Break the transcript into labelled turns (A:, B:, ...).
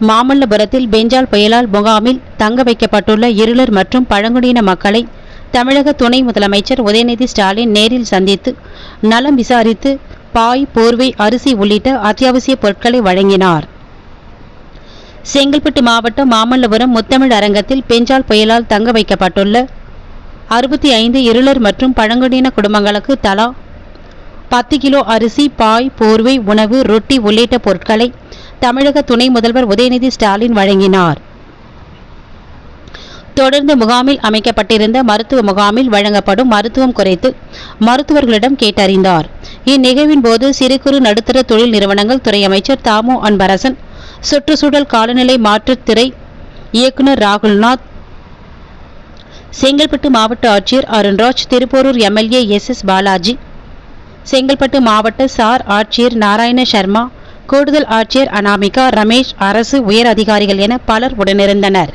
A: மாமல்லபுரத்தில் பெஞ்சால் புயலால் முகாமில் தங்க வைக்கப்பட்டுள்ள இருளர் மற்றும் பழங்குடியின மக்களை தமிழக துணை முதலமைச்சர் உதயநிதி ஸ்டாலின் நேரில் சந்தித்து நலம் விசாரித்து பாய் போர்வை அரிசி உள்ளிட்ட அத்தியாவசிய பொருட்களை வழங்கினார். செங்கல்பட்டு மாவட்டம் மாமல்லபுரம் முத்தமிழ் அரங்கத்தில் பெஞ்சால் புயலால் தங்க வைக்கப்பட்டுள்ள அறுபத்தி ஐந்து இருளர் மற்றும் பழங்குடியின குடும்பங்களுக்கு தலா பத்து கிலோ அரிசி பாய் போர்வை உணவு ரொட்டி உள்ளிட்ட பொருட்களை தமிழக துணை முதல்வர் உதயநிதி ஸ்டாலின் வழங்கினார். தொடர்ந்து முகாமில் அமைக்கப்பட்டிருந்த மருத்துவ முகாமில் வழங்கப்படும் மருத்துவம் குறைத்து மருத்துவர்களிடம் கேட்டறிந்தார். இந்நிகழ்வின் போது சிறு குறு நடுத்தர தொழில் நிறுவனங்கள் துறை அமைச்சர் தாமோ அன்பரசன் சுற்றுச்சூழல் காலநிலை மாற்றுத்துறை இயக்குநர் ராகுல்நாத் செங்கல்பட்டு மாவட்ட ஆட்சியர் Arunraj Thiruporur MLA S S Balaji Chengalpattu மாவட்ட சார் ஆட்சியர் நாராயண சர்மா கூடுதல் ஆட்சியர் அனாமிகா ரமேஷ் அரசு உயர் அதிகாரிகள் என பலர் உடனிருந்தனர்.